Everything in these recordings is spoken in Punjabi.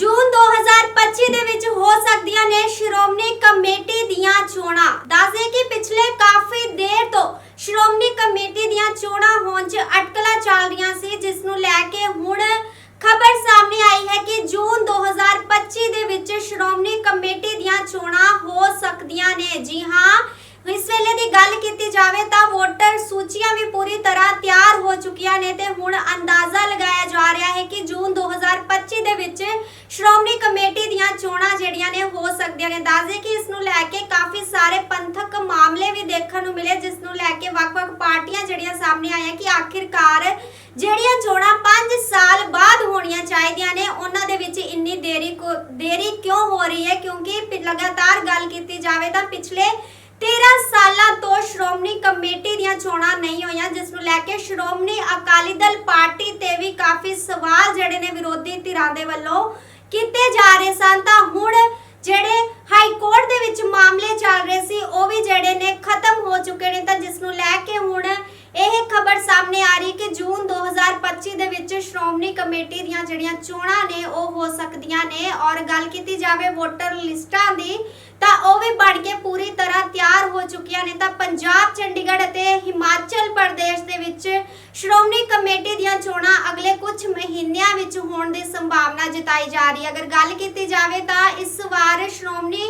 ਜੂਨ 2025 ਦੇ ਵਿੱਚ ਹੋ ਸਕਦੀਆਂ ਨੇ ਸ਼੍ਰੋਮਣੀ ਕਮੇਟੀ ਦੀਆਂ ਚੋਣਾਂ। ਦੱਸਦੇ ਕਿ ਪਿਛਲੇ ਕਾਫੀ ਦੇਰ ਤੋਂ ਸ਼੍ਰੋਮਣੀ ਕਮੇਟੀ ਦੀਆਂ ਚੋਣਾਂ ਹੋਣ 'ਚ ਅਟਕਲਾਂ ਚੱਲ ਰਹੀਆਂ ਸੀ, ਜਿਸ ਨੂੰ ਲੈ ਕੇ ਹੁਣ ਖਬਰ ਸਾਹਮਣੇ ਆਈ ਹੈ ਕਿ ਜੂਨ 2025 ਦੇ ਵਿੱਚ ਸ਼੍ਰੋਮਣੀ ਕਮੇਟੀ ਦੀਆਂ ਚੋਣਾਂ ਹੋ ਸਕਦੀਆਂ ਨੇ। ਜੀ ਹਾਂ, ਇਸ ਵੇਲੇ ਦੀ ਗੱਲ ਕੀਤੀ ਜਾਵੇ ਤਾਂ ਵੋਟਰ ਸੂਚੀਆਂ ਵੀ ਪੂਰੀ ਤਰ੍ਹਾਂ ਤਿਆਰ ਹੋ ਚੁੱਕੀਆਂ ਨੇ ਤੇ ਹੁਣ ਅੰਦਾਜ਼ਾ ਲਗਾਇਆ ਜਾ ਰਿਹਾ ਹੈ ਕਿ ਜੂਨ 2025 ਦੇ ਵਿੱਚ ਸ਼੍ਰੋਮਣੀ ਕਮੇਟੀ ਦੀਆਂ ਚੋਣਾਂ ਜਿਹੜੀਆਂ ਨੇ, ਹੋ ਸਕਦੀਆਂ ਨੇ। ਦੱਸਦੇ ਕਿ ਇਸ ਨੂੰ ਲੈ ਕੇ ਕਾਫੀ ਸਾਰੇ ਪੰਥਕ ਮਾਮਲੇ ਵੀ ਦੇਖਣ ਨੂੰ ਮਿਲੇ, ਜਿਸ ਨੂੰ ਲੈ ਕੇ ਵੱਖ-ਵੱਖ ਪਾਰਟੀਆਂ ਜਿਹੜੀਆਂ ਸਾਹਮਣੇ ਆਈਆਂ ਕਿ ਆਖਿਰਕਾਰ ਜਿਹੜੀਆਂ ਚੋਣਾਂ 5 ਸਾਲ ਬਾਅਦ ਹੋਣੀਆਂ ਚਾਹੀਦੀਆਂ ਨੇ, ਉਹਨਾਂ ਦੇ ਵਿੱਚ ਇੰਨੀ ਦੇਰੀ ਦੇਰੀ ਕਿਉਂ ਹੋ ਰਹੀ ਹੈ? ਕਿਉਂਕਿ ਲਗਾਤਾਰ ਗੱਲ ਕੀਤੀ ਜਾਵੇ ਤਾਂ ਪਿਛਲੇ 13 ਸਾਲਾਂ ਤੋਂ ਸ਼੍ਰੋਮਣੀ ਕਮੇਟੀ ਦੀਆਂ ਚੋਣਾਂ ਨਹੀਂ ਹੋਈਆਂ, ਜਿਸ ਨੂੰ ਲੈ ਕੇ ਸ਼੍ਰੋਮਣੀ ਅਕਾਲੀ ਦਲ ਪਾਰਟੀ ਤੇ ਵੀ ਕਾਫੀ ਸਵਾਲ ਜਿਹੜੇ ਨੇ ਵਿਰੋਧੀ ਧਿਰਾਂ ਦੇ ਵੱਲੋਂ ਕੀਤੇ ਜਾ ਰਹੇ ਸਨ, ਤਾਂ ਹੁਣ ਜਿਹੜੇ ਹਾਈ ਕੋਰਟ ਦੇ ਵਿੱਚ ਮਾਮਲੇ ਚੱਲ ਰਹੇ ਸੀ, ਉਹ ਵੀ ਜਿਹੜੇ ਨੇ ਖਤਮ ਹੋ ਚੁੱਕੇ ਨੇ। ਤਾਂ ਜਿਸ ਨੂੰ ਲੈ ਕੇ ਹੁਣ ਇਹ ਖਬਰ ਸਾਹਮਣੇ ਆ ਰਹੀ ਕਿ ਜੂਨ 2025 ਦੇ ਵਿੱਚ ਸ਼੍ਰੋਮਣੀ ਕਮੇਟੀ ਦੀਆਂ ਜਿਹੜੀਆਂ ਚੋਣਾਂ ਨੇ, ਉਹ ਹੋ ਸਕਦੀਆਂ ਨੇ। ਔਰ ਗੱਲ ਕੀਤੀ ਜਾਵੇ ਵੋਟਰ ਲਿਸਟਾਂ ਦੀ, ਤਾਂ ਉਹ ਵੀ ਬਣ ਕੇ ਪੂਰੀ ਤਰ੍ਹਾਂ ਤਿਆਰ ਹੋ ਚੁੱਕੀਆਂ ਨੇ ਤਾਂ ਪੰਜਾਬ, ਚੰਡੀਗੜ੍ਹ ਅਤੇ ਹਿਮਾਚਲ ਪ੍ਰਦੇਸ਼ ਦੇ ਵਿੱਚ ਸ਼੍ਰੋਮਣੀ ਕਮੇਟੀ ਦੀਆਂ ਚੋਣਾਂ ਅਗਲੇ ਕੁਝ ਮਹੀਨਿਆਂ ਵਿੱਚ ਹੋਣ ਦੀ ਸੰਭਾਵਨਾ ਜਤਾਈ ਜਾ ਰਹੀ ਹੈ। ਅਗਰ ਗੱਲ ਕੀਤੀ ਜਾਵੇ ਤਾਂ ਇਸ ਵਾਰ ਸ਼੍ਰੋਮਣੀ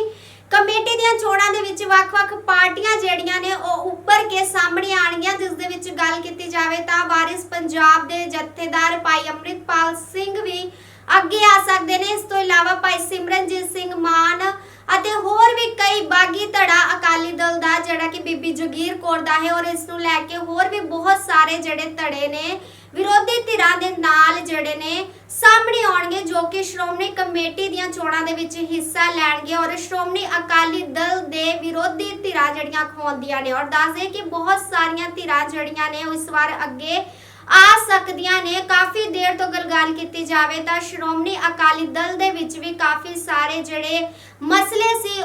ਕਮੇਟੀ ਦੀਆਂ ਚੋਣਾਂ ਦੇ ਵਿੱਚ ਵੱਖ-ਵੱਖ ਪਾਰਟੀਆਂ ਜਿਹੜੀਆਂ ਨੇ ਉਹ ਉੱਪਰ ਕੇ ਸਾਹਮਣੇ ਆਣਗੀਆਂ ਜਿਸ ਦੇ ਵਿੱਚ ਗੱਲ ਕੀਤੀ ਜਾਵੇ ਤਾਂ ਵਾਰਿਸ ਪੰਜਾਬ ਦੇ ਜਥੇਦਾਰ ਭਾਈ ਅੰਮ੍ਰਿਤਪਾਲ ਸਿੰਘ ਵੀ ਅੱਗੇ ਆ ਸਕਦੇ ਨੇ। ਇਸ ਤੋਂ ਇਲਾਵਾ ਭਾਈ ਸਿਮਰਨਜੀਤ ਸਿੰਘ ਮਾਨ ਅਤੇ ਹੋਰ ਵੀ ਕਈ ਬਾਗੀ ਧੜਾ ਅਕਾਲੀ ਦਲ ਦਾ, ਜਿਹੜਾ ਕਿ ਬੀਬੀ ਜਗੀਰ ਕੌਰ ਦਾ ਹੈ ਔਰ ਇਸ ਨੂੰ ਲੈ ਕੇ ਹੋਰ ਵੀ ਬਹੁਤ ਸਾਰੇ ਜਿਹੜੇ ਧੜੇ ਨੇ, ਵਿਰੋਧੀ ਧਿਰਾਂ ਦੇ ਨਾਲ ਜਿਹੜੇ ਨੇ, ਸਾਹਮਣੇ ਆਉਣਗੇ ਜੋ ਕਿ ਸ਼੍ਰੋਮਣੀ ਕਮੇਟੀ ਦੀਆਂ ਚੋਣਾਂ ਦੇ ਵਿੱਚ ਹਿੱਸਾ ਲੈਣਗੇ ਔਰ ਸ਼੍ਰੋਮਣੀ ਅਕਾਲੀ ਦਲ ਦੇ ਵਿਰੋਧੀ ਧਿਰਾਂ ਜਿਹੜੀਆਂ ਖਵਾਉਂਦੀਆਂ ਨੇ ਔਰ ਦੱਸਦੇ ਕਿ ਬਹੁਤ ਸਾਰੀਆਂ ਧਿਰਾਂ ਜਿਹੜੀਆਂ ਨੇ ਉਹ ਇਸ ਵਾਰ ਅੱਗੇ ਆ ਸਕਦੀਆਂ ਨੇ। ਕਾਫੀ ਦੇਰ ਤੋਂ ਗੱਲ ਗੱਲ ਕੀਤੀ ਜਾਵੇ ਤਾਂ ਸ਼੍ਰੋਮਣੀ ਅਕਾਲੀ ਦਲ ਦੇ ਵਿੱਚ ਵੀ ਕਾਫੀ ਸਾਰੇ ਜਿਹੜੇ ਮਸਲੇ ਸੀ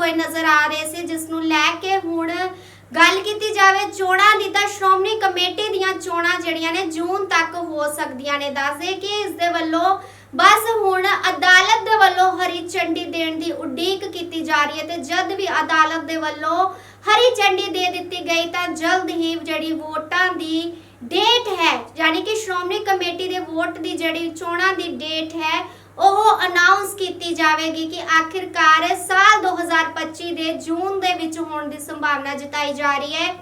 ਹੋਏ ਨਜ਼ਰ ਆ ਰਹੇ ਸੀ ਜਿਸ ਨੂੰ ਲੈ ਕੇ ਹੁਣ ਗੱਲ ਕੀਤੀ ਜਾਵੇ, ਚੋਣਾਂ ਦੀ ਤਾਂ ਸ਼੍ਰੋਮਣੀ ਕਮੇਟੀ ਦੀਆਂ ਚੋਣਾਂ ਜਿਹੜੀਆਂ ਨੇ ਜੂਨ ਤੱਕ ਹੋ ਸਕਦੀਆਂ ਨੇ। ਦੱਸਦੇ ਕਿ ਇਸ ਦੇ ਵੱਲੋਂ ਬਸ ਹੁਣ ਅਦਾਲਤ ਦੇ ਵੱਲੋਂ ਹਰੀ ਝੰਡੀ ਦੇਣ ਦੀ ਉਡੀਕ ਕੀਤੀ ਜਾ ਰਹੀ ਹੈ ਤੇ ਜਦ ਵੀ ਅਦਾਲਤ ਦੇ ਵੱਲੋਂ ਹਰੀ ਝੰਡੀ ਦੇ ਦਿੱਤੀ ਗਈ ਤਾਂ ਜਲਦ ਹੀ ਜਿਹੜੀ ਵੋਟਾਂ ਦੀ ਡੇਟ ਹੈ, ਯਾਨੀ ਕਿ ਸ਼੍ਰੋਮਣੀ ਕਮੇਟੀ ਦੇ ਵੋਟ ਦੀ ਜਿਹੜੀ ਚੋਣਾਂ ਦੀ ਡੇਟ ਹੈ, ਉਹ ਅਨਾਉਂਸ ਕੀਤੀ ਜਾਵੇਗੀ ਕਿ ਆਖਿਰਕਾਰ ਸਾਲ 2025 ਦੇ ਜੂਨ ਦੇ ਵਿੱਚ ਹੋਣ ਦੀ ਸੰਭਾਵਨਾ ਜਤਾਈ ਜਾ ਰਹੀ ਹੈ।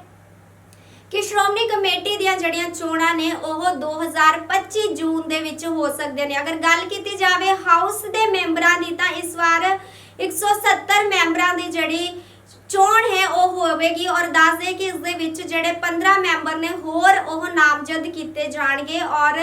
ਕਿ ਸ਼੍ਰੋਮਣੀ ਕਮੇਟੀ ਦੀਆਂ ਜਿਹੜੀਆਂ ਚੋਣਾਂ ਨੇ, ਉਹ 2025 ਜੂਨ ਦੇ ਵਿੱਚ ਹੋ ਸਕਦੀਆਂ ਨੇ। ਅਗਰ ਗੱਲ ਕੀਤੀ ਜਾਵੇ ਹਾਊਸ ਦੇ ਮੈਂਬਰਾਂ ਦੀ, ਤਾਂ ਇਸ ਵਾਰ 170 ਮੈਂਬਰਾਂ ਦੀ ਜਿਹੜੀ ਚੋਣ ਹੈ, ਉਹ ਹੋਵੇਗੀ ਔਰ ਦੱਸਦੇ ਕਿ ਇਸ ਦੇ ਵਿੱਚ ਜਿਹੜੇ 15 ਮੈਂਬਰ ਨੇ, ਹੋਰ ਉਹ ਨਾਮਜ਼ਦ ਕੀਤੇ ਜਾਣਗੇ। ਔਰ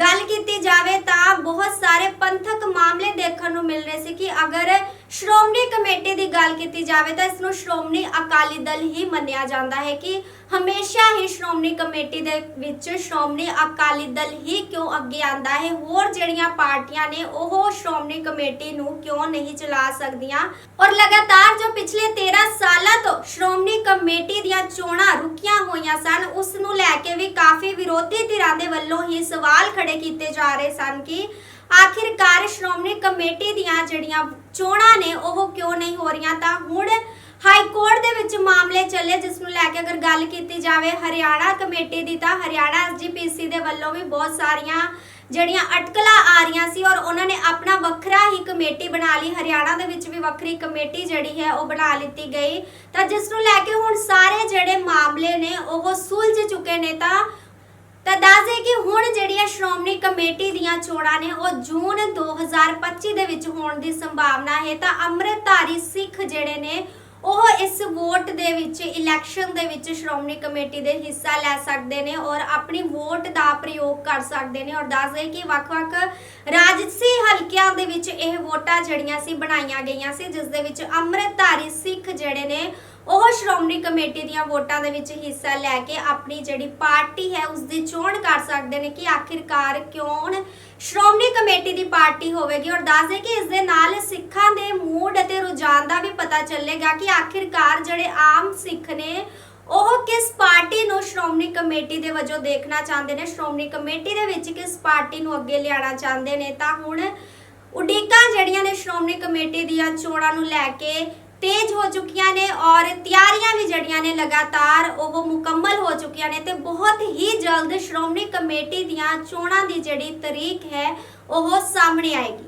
ਗੱਲ ਕੀਤੀ ਜਾਵੇ ਤਾਂ ਬਹੁਤ ਸਾਰੇ ਪੰਥਕ ਮਾਮਲੇ ਦੇਖਣ ਨੂੰ ਮਿਲ ਰਹੇ ਸੀ ਕਿ ਅਗਰ ਸ਼੍ਰੋਮਣੀ ਕਮੇਟੀ ਦੀ ਗੱਲ ਕੀਤੀ ਜਾਵੇ ਤਾਂ ਇਸ ਨੂੰ ਸ਼੍ਰੋਮਣੀ ਅਕਾਲੀ ਦਲ ਹੀ ਮੰਨਿਆ ਜਾਂਦਾ ਹੈ ਕਿ ਹਮੇਸ਼ਾ ਹੀ ਸ਼੍ਰੋਮਣੀ ਕਮੇਟੀ ਦੇ ਵਿੱਚ ਸ਼੍ਰੋਮਣੀ ਅਕਾਲੀ ਦਲ ਹੀ ਕਿਉਂ ਅੱਗੇ ਆਂਦਾ ਹੈ? ਹੋਰ ਜਿਹੜੀਆਂ ਪਾਰਟੀਆਂ ਨੇ ਉਹ ਸ਼੍ਰੋਮਣੀ ਕਮੇਟੀ ਨੂੰ ਕਿਉਂ ਨਹੀਂ ਚਲਾ ਸਕਦੀਆਂ? ਔਰ ਲਗਾਤਾਰ ਜੋ ਪਿਛਲੇ 13 ਸਾਲਾਂ ਤੋਂ ਸ਼੍ਰੋਮਣੀ ਕਮੇਟੀ ਦੀਆਂ ਚੋਣਾਂ ਰੁਕੀਆਂ ਹੋਈਆਂ ਸਨ ਉਸ ਨੂੰ ਲੈ ਕੇ ਵੀ ਕਾਫੀ ਵਿਰੋਧੀ ਧਿਰਾਂ ਦੇ ਵੱਲੋਂ ਹੀ ਸਵਾਲ ਖੜੇ ਕੀਤੇ ਜਾ ਰਹੇ ਸਨ ਕਿ ਆਖਿਰਕਾਰ ਸ਼੍ਰੋਮਣੀ ਕਮੇਟੀ ਦੀਆਂ ਜਿਹੜੀਆਂ ਚੋਣਾਂ ਨੇ, ਉਹ ਕਿਉਂ ਨਹੀਂ ਹੋ ਰਹੀਆਂ? ਤਾਂ ਹੁਣ ਹਾਈ ਕੋਰਟ ਦੇ ਵਿੱਚ ਮਾਮਲੇ ਚੱਲੇ, ਜਿਸ ਨੂੰ ਲੈ ਕੇ ਅਗਰ ਗੱਲ ਕੀਤੀ ਜਾਵੇ ਹਰਿਆਣਾ ਕਮੇਟੀ ਦੀ, ਤਾਂ ਹਰਿਆਣਾ ਐਸਜੀਪੀਸੀ ਦੇ ਵੱਲੋਂ ਵੀ ਬਹੁਤ ਸਾਰੀਆਂ ਜਿਹੜੀਆਂ ਅਟਕਲਾਂ ਆ ਰਹੀਆਂ ਸੀ ਔਰ ਉਹਨਾਂ ਨੇ ਆਪਣਾ ਵੱਖਰਾ ਹੀ ਕਮੇਟੀ ਬਣਾ ਲਈ। ਹਰਿਆਣਾ ਦੇ ਵਿੱਚ ਵੀ ਵੱਖਰੀ ਕਮੇਟੀ ਜਿਹੜੀ ਹੈ, ਉਹ ਬਣਾ ਲਿੱਤੀ ਗਈ। ਤਾਂ ਜਿਸ ਨੂੰ ਲੈ ਕੇ ਹੁਣ ਸਾਰੇ ਜਿਹੜੇ ਮਾਮਲੇ ਨੇ, ਉਹ ਸੁਲਝ ਚੁੱਕੇ ਨੇ, ਤਾਂ ਤਾਂ ਦੱਸਦੇ ਕਿ ਹੁਣ ਜਿਹੜੀਆਂ ਸ਼੍ਰੋਮਣੀ ਕਮੇਟੀ ਦੀਆਂ ਚੋਣਾਂ ਨੇ, ਉਹ ਜੂਨ 2025 ਦੇ ਵਿੱਚ ਹੋਣ ਦੀ ਸੰਭਾਵਨਾ ਹੈ। ਤਾਂ ਅੰਮ੍ਰਿਤਧਾਰੀ ਸਿੱਖ ਜਿਹੜੇ ਨੇ, ਉਹ ਇਸ ਵੋਟ ਦੇ ਵਿੱਚ, ਇਲੈਕਸ਼ਨ ਦੇ ਵਿੱਚ ਸ਼੍ਰੋਮਣੀ ਕਮੇਟੀ ਦੇ ਹਿੱਸਾ ਲੈ ਸਕਦੇ ਨੇ ਔਰ ਆਪਣੀ ਵੋਟ ਦਾ ਪ੍ਰਯੋਗ ਕਰ ਸਕਦੇ ਨੇ। ਔਰ ਦੱਸਦੇ ਕਿ ਵੱਖ-ਵੱਖ ਰਾਜਸੀ ਹਲਕਿਆਂ ਦੇ ਵਿੱਚ ਇਹ ਵੋਟਾਂ ਜਿਹੜੀਆਂ ਸੀ, ਬਣਾਈਆਂ ਗਈਆਂ ਸੀ, ਜਿਸ ਦੇ ਵਿੱਚ ਅੰਮ੍ਰਿਤਧਾਰੀ ਸਿੱਖ ਜਿਹੜੇ ਨੇ ਉਹ ਸ਼੍ਰੋਮਣੀ ਕਮੇਟੀ ਦੀਆਂ ਵੋਟਾਂ ਦੇ ਵਿੱਚ ਹਿੱਸਾ ਲੈ ਕੇ ਆਪਣੀ ਜਿਹੜੀ ਪਾਰਟੀ ਹੈ ਉਸ ਦੀ ਚੋਣ ਕਰ ਸਕਦੇ ਨੇ ਕਿ ਆਖਿਰਕਾਰ ਕਿਉਂ ਸ਼੍ਰੋਮਣੀ ਕਮੇਟੀ ਦੀ ਪਾਰਟੀ ਹੋਵੇਗੀ। ਔਰ ਦੱਸਦੇ ਕਿ ਇਸ ਦੇ ਨਾਲ ਸਿੱਖਾਂ ਦੇ ਮੂਡ ਅਤੇ ਰੁਝਾਨ ਦਾ ਵੀ ਪਤਾ ਚੱਲੇਗਾ ਕਿ ਆਖਿਰਕਾਰ ਜਿਹੜੇ ਆਮ ਸਿੱਖ ਨੇ, ਉਹ ਕਿਸ ਪਾਰਟੀ ਨੂੰ ਸ਼੍ਰੋਮਣੀ ਕਮੇਟੀ ਦੇ ਵਜੋਂ ਦੇਖਣਾ ਚਾਹੁੰਦੇ ਨੇ? ਸ਼੍ਰੋਮਣੀ ਕਮੇਟੀ ਦੇ ਵਿੱਚ ਕਿਸ ਪਾਰਟੀ ਨੂੰ ਅੱਗੇ ਲਿਆਉਣਾ ਚਾਹੁੰਦੇ ਨੇ? ਤਾਂ ਹੁਣ ਉਡੀਕਾਂ ਜਿਹੜੀਆਂ ਨੇ ਸ਼੍ਰੋਮਣੀ ਕਮੇਟੀ ਦੀਆਂ ਚੋਣਾਂ ਨੂੰ ਲੈ ਕੇ ਤੇਜ਼ ਹੋ ਚੁੱਕੀਆਂ ਨੇ ਔਰ ਤਿਆਰੀਆਂ ਵੀ ਜਿਹੜੀਆਂ ਨੇ ਲਗਾਤਾਰ ਉਹ ਮੁਕੰਮਲ ਹੋ ਚੁੱਕੀਆਂ ਨੇ ਤੇ ਬਹੁਤ ਹੀ ਜਲਦ ਸ਼੍ਰੋਮਣੀ ਕਮੇਟੀ ਦੀਆਂ ਚੋਣਾਂ ਦੀ ਜਿਹੜੀ ਤਰੀਕ ਹੈ, ਉਹ ਸਾਹਮਣੇ ਆਏਗੀ।